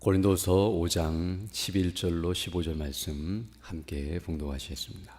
고린도서 5장 11절로 15절 말씀 함께 봉독하시겠습니다.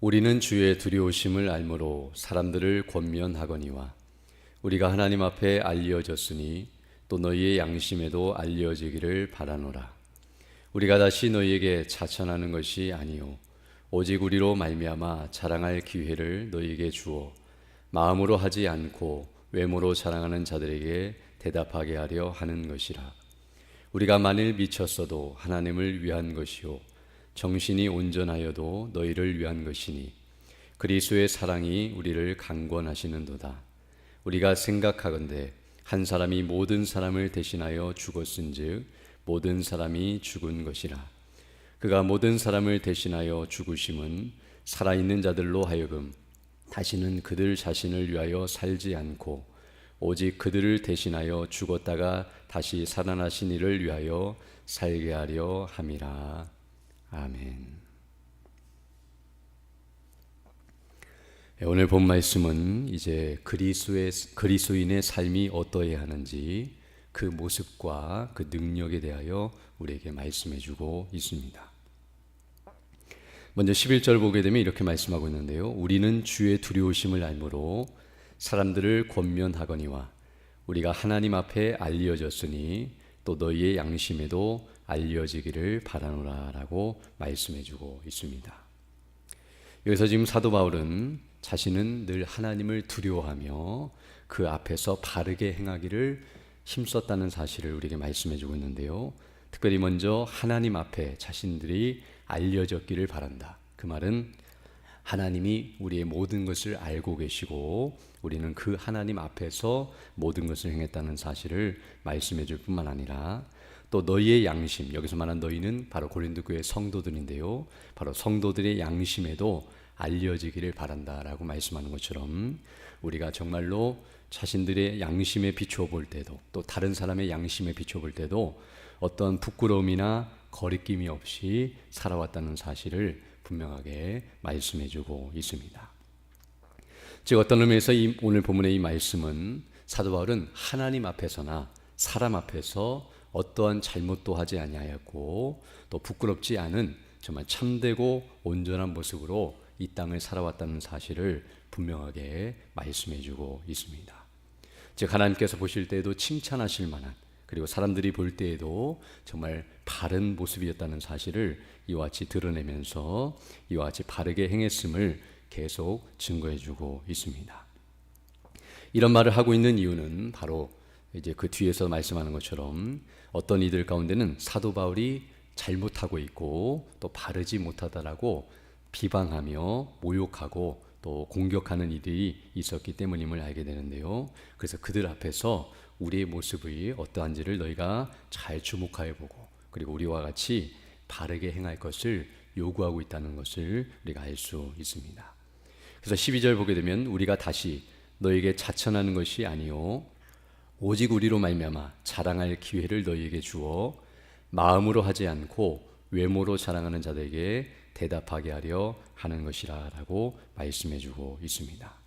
우리는 주의 두려우심을 알므로 사람들을 권면하거니와 우리가 하나님 앞에 알려졌으니 또 너희의 양심에도 알려지기를 바라노라. 우리가 다시 너희에게 자천하는 것이 아니요 오직 우리로 말미암아 자랑할 기회를 너희에게 주어 마음으로 하지 않고 외모로 자랑하는 자들에게 대답하게 하려 하는 것이라. 우리가 만일 미쳤어도 하나님을 위한 것이요 정신이 온전하여도 너희를 위한 것이니 그리스도의 사랑이 우리를 강권하시는도다. 우리가 생각하건대 한 사람이 모든 사람을 대신하여 죽었은즉 모든 사람이 죽은 것이라. 그가 모든 사람을 대신하여 죽으심은 살아있는 자들로 하여금 다시는 그들 자신을 위하여 살지 않고 오직 그들을 대신하여 죽었다가 다시 살아나신 이를 위하여 살게 하려 함이라. 아멘. 네, 오늘 본 말씀은 이제 그리스도의 그리스도인의 삶이 어떠해야 하는지 그 모습과 그 능력에 대하여 우리에게 말씀해 주고 있습니다. 먼저 11절 보게 되면 이렇게 말씀하고 있는데요. 우리는 주의 두려우심을 알므로 사람들을 권면하거니와 우리가 하나님 앞에 알려졌으니 또 너희의 양심에도 알려지기를 바라노라라고 말씀해 주고 있습니다. 여기서 지금 사도 바울은 자신은 늘 하나님을 두려워하며 그 앞에서 바르게 행하기를 힘썼다는 사실을 우리에게 말씀해 주고 있는데요. 특별히 먼저 하나님 앞에 자신들이 알려졌기를 바란다. 그 말은 하나님이 우리의 모든 것을 알고 계시고 우리는 그 하나님 앞에서 모든 것을 행했다는 사실을 말씀해 줄 뿐만 아니라 또 너희의 양심 여기서 말한 너희는 바로 고린도 교회 성도들인데요. 바로 성도들의 양심에도 알려지기를 바란다라고 말씀하는 것처럼 우리가 정말로 자신들의 양심에 비추어 볼 때도 또 다른 사람의 양심에 비추어 볼 때도 어떤 부끄러움이나 거리낌이 없이 살아왔다는 사실을 분명하게 말씀해 주고 있습니다. 즉 어떤 의미에서 이 오늘 본문의 이 말씀은 사도 바울은 하나님 앞에서나 사람 앞에서 어떠한 잘못도 하지 아니하였고 또 부끄럽지 않은 정말 참되고 온전한 모습으로 이 땅을 살아왔다는 사실을 분명하게 말씀해 주고 있습니다. 즉 하나님께서 보실 때에도 칭찬하실 만한 그리고 사람들이 볼 때에도 정말 바른 모습이었다는 사실을 이와 같이 드러내면서 이와 같이 바르게 행했음을 계속 증거해 주고 있습니다. 이런 말을 하고 있는 이유는 바로 이제 그 뒤에서 말씀하는 것처럼 어떤 이들 가운데는 사도 바울이 잘못하고 있고 또 바르지 못하다라고 비방하며 모욕하고 또 공격하는 이들이 있었기 때문임을 알게 되는데요. 그래서 그들 앞에서 우리의 모습이 어떠한지를 너희가 잘 주목하여 보고 그리고 우리와 같이 바르게 행할 것을 요구하고 있다는 것을 우리가 알 수 있습니다. 그래서 12절 보게 되면 우리가 다시 너에게 자천하는 것이 아니요 오직 우리로 말미암아 자랑할 기회를 너희에게 주어 마음으로 하지 않고 외모로 자랑하는 자들에게 대답하게 하려 하는 것이라라고 말씀해 주고 있습니다.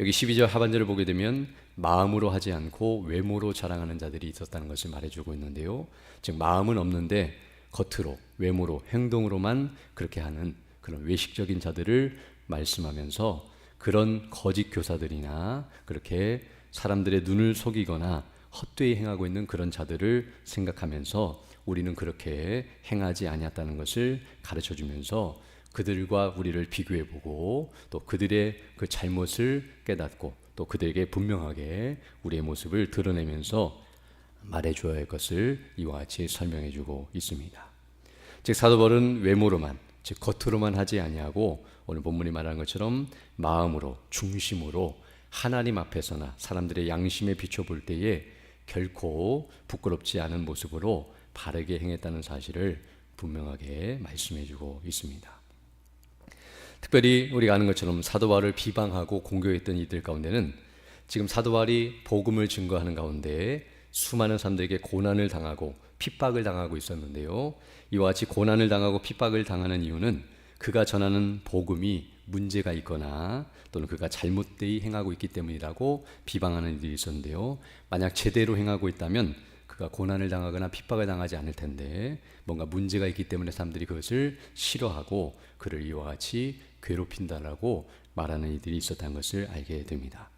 여기 12절 하반절을 보게 되면 마음으로 하지 않고 외모로 자랑하는 자들이 있었다는 것을 말해 주고 있는데요. 즉 마음은 없는데 겉으로 외모로 행동으로만 그렇게 하는 그런 외식적인 자들을 말씀하면서 그런 거짓 교사들이나 그렇게 사람들의 눈을 속이거나 헛되이 행하고 있는 그런 자들을 생각하면서 우리는 그렇게 행하지 아니었다는 것을 가르쳐 주면서 그들과 우리를 비교해 보고 또 그들의 그 잘못을 깨닫고 또 그들에게 분명하게 우리의 모습을 드러내면서 말해 줘야 할 것을 이와 같이 설명해 주고 있습니다. 즉 사도 바울은 외모로만 즉 겉으로만 하지 아니하고 오늘 본문이 말하는 것처럼 마음으로 중심으로 하나님 앞에서나 사람들의 양심에 비춰 볼 때에 결코 부끄럽지 않은 모습으로 바르게 행했다는 사실을 분명하게 말씀해 주고 있습니다. 특별히 우리가 아는 것처럼 사도 바울을 비방하고 공격했던 이들 가운데는 지금 사도 바울이 복음을 증거하는 가운데 수많은 사람들에게 고난을 당하고 핍박을 당하고 있었는데요. 이와 같이 고난을 당하고 핍박을 당하는 이유는 그가 전하는 복음이 문제가 있거나 또는 그가 잘못되이 행하고 있기 때문이라고 비방하는 이들이 있었는데요. 만약 제대로 행하고 있다면 그가 고난을 당하거나 핍박을 당하지 않을 텐데 뭔가 문제가 있기 때문에 사람들이 그것을 싫어하고 그를 이와 같이 괴롭힌다라고 말하는 이들이 있었다는 것을 알게 됩니다.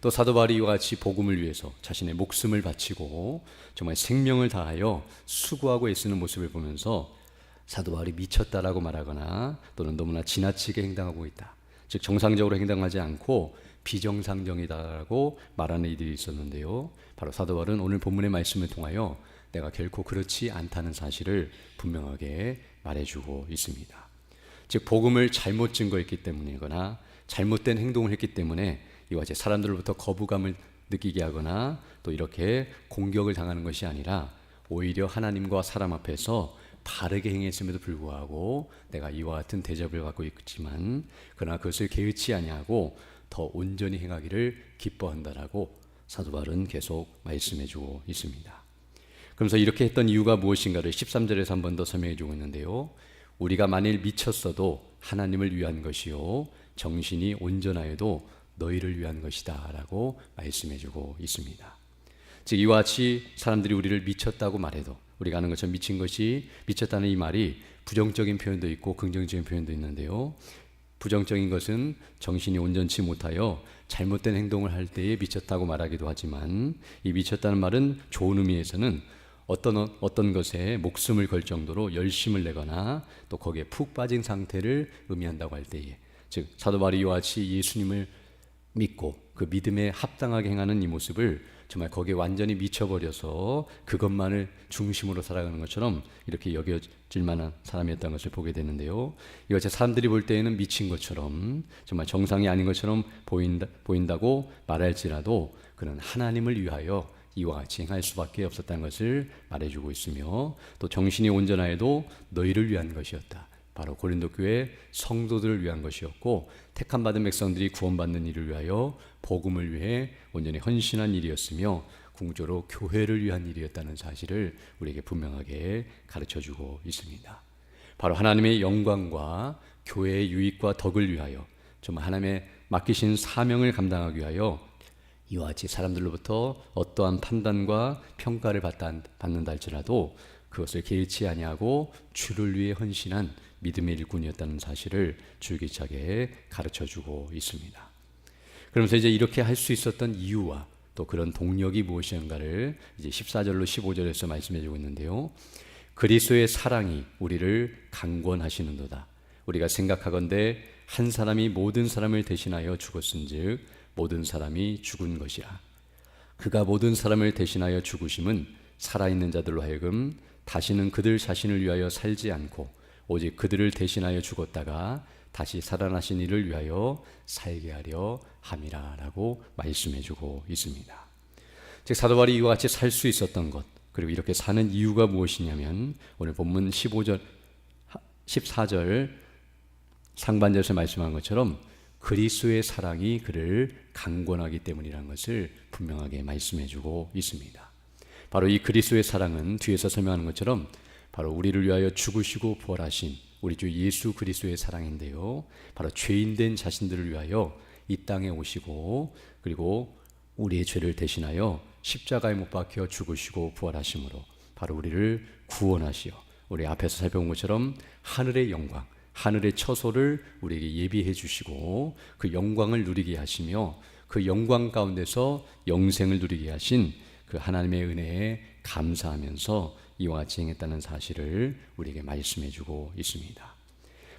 또 사도 바울이 이와 같이 복음을 위해서 자신의 목숨을 바치고 정말 생명을 다하여 수고하고 애쓰는 모습을 보면서 사도 바울이 미쳤다라고 말하거나 또는 너무나 지나치게 행동하고 있다. 즉 정상적으로 행동하지 않고 비정상적이다라고 말하는 이들이 있었는데요. 바로 사도 바울은 오늘 본문의 말씀을 통하여 내가 결코 그렇지 않다는 사실을 분명하게 말해주고 있습니다. 즉 복음을 잘못 증거했기 때문이거나 잘못된 행동을 했기 때문에 이와 같이 사람들로부터 거부감을 느끼게 하거나 또 이렇게 공격을 당하는 것이 아니라 오히려 하나님과 사람 앞에서 바르게 행했음에도 불구하고 내가 이와 같은 대접을 받고 있지만 그러나 그것을 개의치 아니하고 더 온전히 행하기를 기뻐한다라고 사도 바울은 계속 말씀해 주고 있습니다. 그러면서 이렇게 했던 이유가 무엇인가를 13절에서 한 번 더 설명해 주고 있는데요. 우리가 만일 미쳤어도 하나님을 위한 것이요 정신이 온전하여도 너희를 위한 것이다라고 말씀해 주고 있습니다. 즉 이와 같이 사람들이 우리를 미쳤다고 말해도 우리가 아는 것처럼 미친 것이 미쳤다는 이 말이 부정적인 표현도 있고 긍정적인 표현도 있는데요. 부정적인 것은 정신이 온전치 못하여 잘못된 행동을 할 때에 미쳤다고 말하기도 하지만 이 미쳤다는 말은 좋은 의미에서는 어떤 어떤 것에 목숨을 걸 정도로 열심을 내거나 또 거기에 푹 빠진 상태를 의미한다고 할 때에 즉 사도 이와 같이 예수님을 믿고 그 믿음에 합당하게 행하는 이 모습을 정말 거기에 완전히 미쳐버려서 그것만을 중심으로 살아가는 것처럼 이렇게 여겨질 만한 사람이었다는 것을 보게 되는데요. 이것이 사람들이 볼 때에는 미친 것처럼 정말 정상이 아닌 것처럼 보인다, 보인다고 말할지라도 그는 하나님을 위하여 이와 같이 행할 수밖에 없었다는 것을 말해주고 있으며 또 정신이 온전하여도 너희를 위한 것이었다. 바로 고린도 교회 성도들을 위한 것이었고 택함 받은 백성들이 구원받는 일을 위하여 복음을 위해 온전히 헌신한 일이었으며 궁조로 교회를 위한 일이었다는 사실을 우리에게 분명하게 가르쳐 주고 있습니다. 바로 하나님의 영광과 교회의 유익과 덕을 위하여 정말 하나님의 맡기신 사명을 감당하기 위하여 이와 같이 사람들로부터 어떠한 판단과 평가를 받는다 할지라도 그것을 개의치 아니하고 주를 위해 헌신한 믿음의 일꾼이었다는 사실을 줄기차게 가르쳐 주고 있습니다. 그러면서 이제 이렇게 할 수 있었던 이유와 또 그런 동력이 무엇인가를 이제 14절로 15절에서 말씀해 주고 있는데요. 그리스도의 사랑이 우리를 강권하시는도다. 우리가 생각하건대 한 사람이 모든 사람을 대신하여 죽었은즉 모든 사람이 죽은 것이라. 그가 모든 사람을 대신하여 죽으심은 살아있는 자들로 하여금 다시는 그들 자신을 위하여 살지 않고 오직 그들을 대신하여 죽었다가 다시 살아나신 이를 위하여 살게 하려 함이라라고 말씀해 주고 있습니다. 즉 사도 바울이 이와 같이 살 수 있었던 것 그리고 이렇게 사는 이유가 무엇이냐면 오늘 본문 15절 14절 상반절에서 말씀한 것처럼 그리스도의 사랑이 그를 강권하기 때문이라는 것을 분명하게 말씀해 주고 있습니다. 바로 이 그리스도의 사랑은 뒤에서 설명하는 것처럼 바로 우리를 위하여 죽으시고 부활하신 우리 주 예수 그리스도의 사랑인데요. 바로 죄인된 자신들을 위하여 이 땅에 오시고 그리고 우리의 죄를 대신하여 십자가에 못 박혀 죽으시고 부활하심으로 바로 우리를 구원하시어 우리 앞에서 살펴본 것처럼 하늘의 영광, 하늘의 처소를 우리에게 예비해 주시고 그 영광을 누리게 하시며 그 영광 가운데서 영생을 누리게 하신 그 하나님의 은혜에 감사하면서 이와 같이 행했다는 사실을 우리에게 말씀해 주고 있습니다.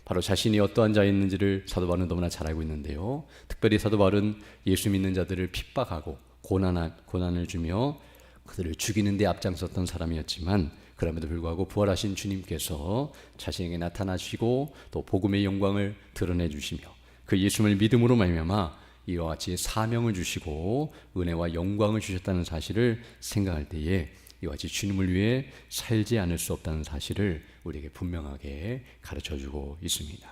바로 자신이 어떠한 자였는지를 사도 바울은 너무나 잘 알고 있는데요. 특별히 사도 바울은 예수 믿는 자들을 핍박하고 고난, 고난을 주며 그들을 죽이는 데 앞장섰던 사람이었지만 그럼에도 불구하고 부활하신 주님께서 자신에게 나타나시고 또 복음의 영광을 드러내 주시며 그 예수님을 믿음으로 말미암아 이와 같이 사명을 주시고 은혜와 영광을 주셨다는 사실을 생각할 때에 이와 같이 주님을 위해 살지 않을 수 없다는 사실을 우리에게 분명하게 가르쳐 주고 있습니다.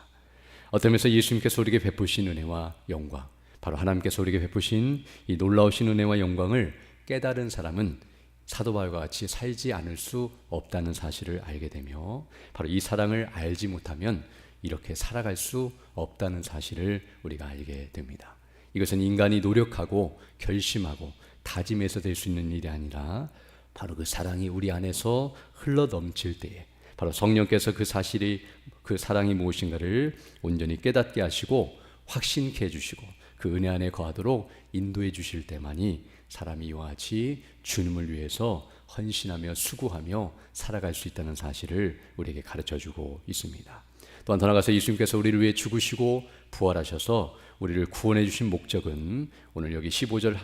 어떤 면에서 예수님께서 우리에게 베푸신 은혜와 영광, 바로 하나님께서 우리에게 베푸신 이 놀라우신 은혜와 영광을 깨달은 사람은 사도 바울과 같이 살지 않을 수 없다는 사실을 알게 되며 바로 이 사랑을 알지 못하면 이렇게 살아갈 수 없다는 사실을 우리가 알게 됩니다. 이것은 인간이 노력하고 결심하고 다짐해서 될 수 있는 일이 아니라 바로 그 사랑이 우리 안에서 흘러 넘칠 때에 바로 성령께서 그 사실이 그 사랑이 무엇인가를 온전히 깨닫게 하시고 확신케 해주시고 그 은혜 안에 거하도록 인도해 주실 때만이 사람이 이와 같이 주님을 위해서 헌신하며 수고하며 살아갈 수 있다는 사실을 우리에게 가르쳐 주고 있습니다. 또한 더 나아가서 예수님께서 우리를 위해 죽으시고 부활하셔서 우리를 구원해 주신 목적은 오늘 여기 15절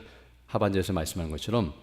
하반절에서 말씀한 것처럼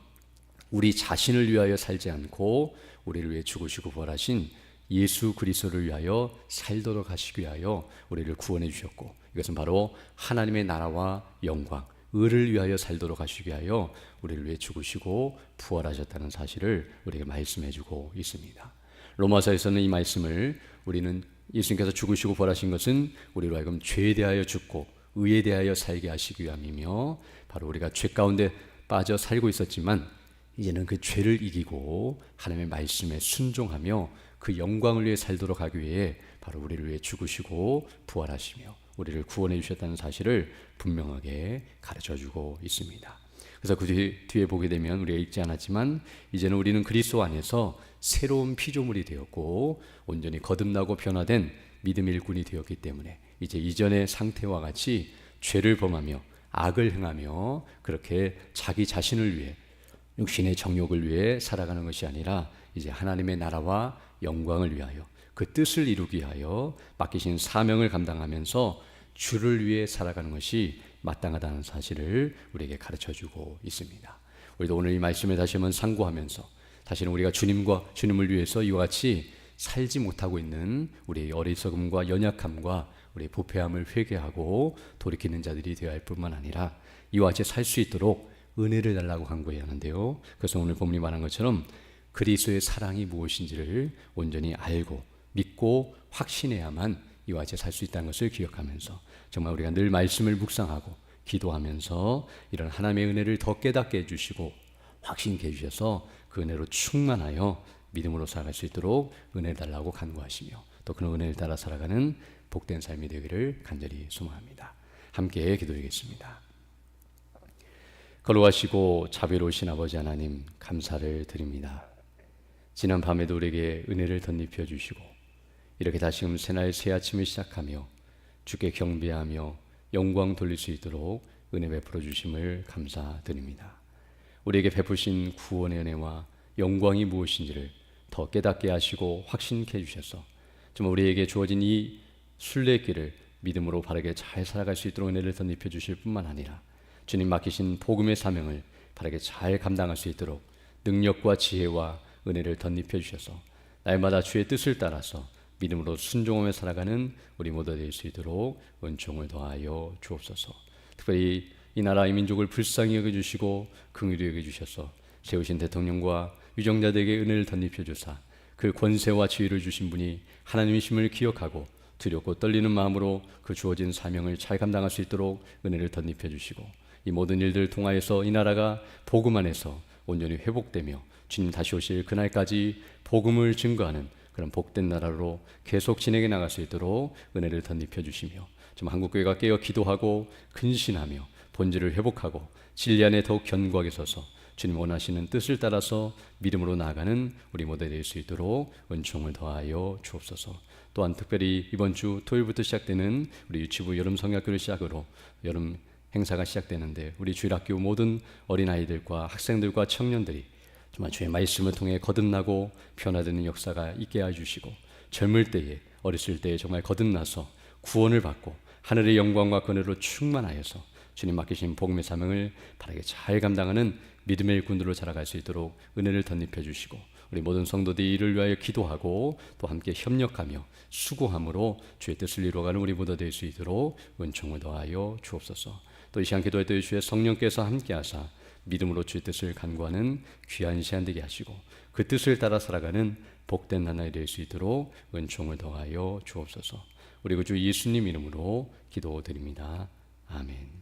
우리 자신을 위하여 살지 않고 우리를 위해 죽으시고 부활하신 예수 그리스도를 위하여 살도록 하시기 위하여 우리를 구원해 주셨고 이것은 바로 하나님의 나라와 영광 의를 위하여 살도록 하시기 위하여 우리를 위해 죽으시고 부활하셨다는 사실을 우리에게 말씀해 주고 있습니다. 로마서에서는 이 말씀을 우리는 예수님께서 죽으시고 부활하신 것은 우리로 하여금 죄에 대하여 죽고 의에 대하여 살게 하시기 위함이며 바로 우리가 죄 가운데 빠져 살고 있었지만 이제는 그 죄를 이기고 하나님의 말씀에 순종하며 그 영광을 위해 살도록 하기 위해 바로 우리를 위해 죽으시고 부활하시며 우리를 구원해 주셨다는 사실을 분명하게 가르쳐 주고 있습니다. 그래서 그 뒤에 보게 되면 우리가 읽지 않았지만 이제는 우리는 그리스도 안에서 새로운 피조물이 되었고 온전히 거듭나고 변화된 믿음의 일꾼이 되었기 때문에 이제 이전의 상태와 같이 죄를 범하며 악을 행하며 그렇게 자기 자신을 위해 육신의 정욕을 위해 살아가는 것이 아니라 이제 하나님의 나라와 영광을 위하여 그 뜻을 이루기 위하여 맡기신 사명을 감당하면서 주를 위해 살아가는 것이 마땅하다는 사실을 우리에게 가르쳐 주고 있습니다. 우리도 오늘 이 말씀을 다시 한번 상고하면서 다시는 우리가 주님과 주님을 위해서 이와 같이 살지 못하고 있는 우리의 어리석음과 연약함과 우리의 부패함을 회개하고 돌이키는 자들이 되어야 할 뿐만 아니라 이와 같이 살 수 있도록 은혜를 달라고 간구해야 하는데요. 그래서 오늘 본문이 말한 것처럼 그리스도의 사랑이 무엇인지를 온전히 알고 믿고 확신해야만 이와 같이 살 수 있다는 것을 기억하면서 정말 우리가 늘 말씀을 묵상하고 기도하면서 이런 하나님의 은혜를 더 깨닫게 해주시고 확신케 해주셔서 그 은혜로 충만하여 믿음으로 살아갈 수 있도록 은혜 달라고 간구하시며 또 그런 은혜를 따라 살아가는 복된 삶이 되기를 간절히 소망합니다. 함께 기도드리겠습니다. 걸어가시고 자비로우신 아버지 하나님 감사를 드립니다. 지난 밤에도 우리에게 은혜를 덧입혀 주시고 이렇게 다시금 새날 새 아침을 시작하며 주께 경배하며 영광 돌릴 수 있도록 은혜 베풀어 주심을 감사드립니다. 우리에게 베푸신 구원의 은혜와 영광이 무엇인지를 더 깨닫게 하시고 확신케 해 주셔서 정말 우리에게 주어진 이 순례길을 믿음으로 바르게 잘 살아갈 수 있도록 은혜를 덧입혀 주실 뿐만 아니라 주님 맡기신 복음의 사명을 바르게 잘 감당할 수 있도록 능력과 지혜와 은혜를 덧입혀 주셔서 날마다 주의 뜻을 따라서 믿음으로 순종하며 살아가는 우리 모두 될 수 있도록 은총을 더하여 주옵소서. 특별히 이 나라 이 민족을 불쌍히 여겨 주시고 긍휼히 여겨 주셔서 세우신 대통령과 유정자들에게 은혜를 덧입혀 주사 그 권세와 지위를 주신 분이 하나님이심을 기억하고 두렵고 떨리는 마음으로 그 주어진 사명을 잘 감당할 수 있도록 은혜를 덧입혀 주시고 이 모든 일들을 통하여서 이 나라가 복음 안에서 온전히 회복되며 주님 다시 오실 그날까지 복음을 증거하는 그런 복된 나라로 계속 진행해 나갈 수 있도록 은혜를 덧입혀 주시며 좀 한국교회가 깨어 기도하고 근신하며 본질을 회복하고 진리 안에 더욱 견고하게 서서 주님 원하시는 뜻을 따라서 믿음으로 나아가는 우리 모델 될수 있도록 은총을 더하여 주옵소서. 또한 특별히 이번 주 토요일부터 시작되는 우리 유치부 여름 성약교를 시작으로 여름 행사가 시작되는데 우리 주일학교 모든 어린아이들과 학생들과 청년들이 정말 주의 말씀을 통해 거듭나고 변화되는 역사가 있게 해주시고 젊을 때에 어렸을 때에 정말 거듭나서 구원을 받고 하늘의 영광과 권혜로 충만하여서 주님 맡기신 복음의 사명을 바르게 잘 감당하는 믿음의 일꾼들로 자라갈 수 있도록 은혜를 덧입혀 주시고 우리 모든 성도들이 이를 위하여 기도하고 또 함께 협력하며 수고함으로 주의 뜻을 이루어가는 우리 모두 될 수 있도록 은총을 더하여 주옵소서. 또 이 시간 기도할 때 주의 성령께서 함께하사 믿음으로 주의 뜻을 간구하는 귀한 시간 되게 하시고 그 뜻을 따라 살아가는 복된 나날이 될 수 있도록 은총을 더하여 주옵소서. 우리 구주 예수님 이름으로 기도드립니다. 아멘.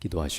기도하시